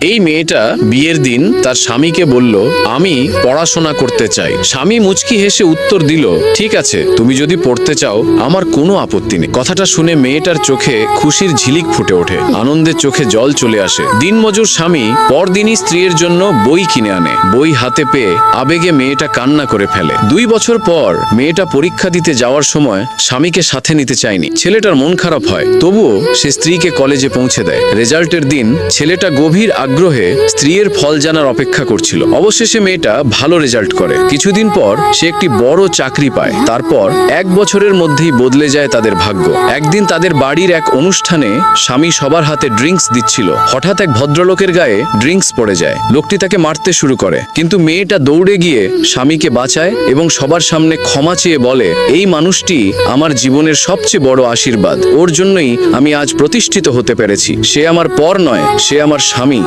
এই মেয়েটা বিয়ের দিন তার স্বামীকে বলল, আমি পড়াশোনা করতে চাই। স্বামী মুচকি হেসে উত্তর দিল, ঠিক আছে, তুমি যদি পড়তে চাও, আমার কোনো আপত্তি নেই। কথাটা শুনে মেয়েটার চোখে খুশির ঝিলিক ফুটে ওঠে আনন্দের চোখে জল চলে আসে। দিনমজুর স্বামী পরদিনই স্ত্রীর জন্য বই কিনে আনে। বই হাতে পেয়ে আবেগে মেয়েটা কান্না করে ফেলে। দুই বছর পর মেয়েটা পরীক্ষা দিতে যাওয়ার সময় স্বামীকে সাথে নিতে চায়নি। ছেলেটার মন খারাপ হয়, তবুও সে স্ত্রীকে কলেজে পৌঁছে দেয়। রেজাল্টের দিন ছেলেটা গভীর আগ্রহে স্ত্রীর ফল জানার অপেক্ষা করছিল। অবশেষে মেয়েটা ভালো রেজাল্ট করে। কিছুদিন পর সে একটি বড় চাকরি পায়। তারপর এক বছরের মধ্যেই বদলে যায় তাদের ভাগ্য। একদিন তাদের বাড়ির এক অনুষ্ঠানে স্বামী সবার হাতে ড্রিঙ্কস দিচ্ছিল। হঠাৎ এক ভদ্রলোকের গায়ে ড্রিঙ্কস পড়ে যায়। লোকটি তাকে মারতে শুরু করে। কিন্তু মেয়েটা দৌড়ে গিয়ে স্বামীকে বাঁচায় এবং সবার সামনে ক্ষমা চেয়ে বলে, এই মানুষটি আমার জীবনের সবচেয়ে বড় আশীর্বাদ। ওর জন্যই আমি আজ প্রতিষ্ঠিত হতে পেরেছি। সে আমার পর নয়, সে আমার স্বামী।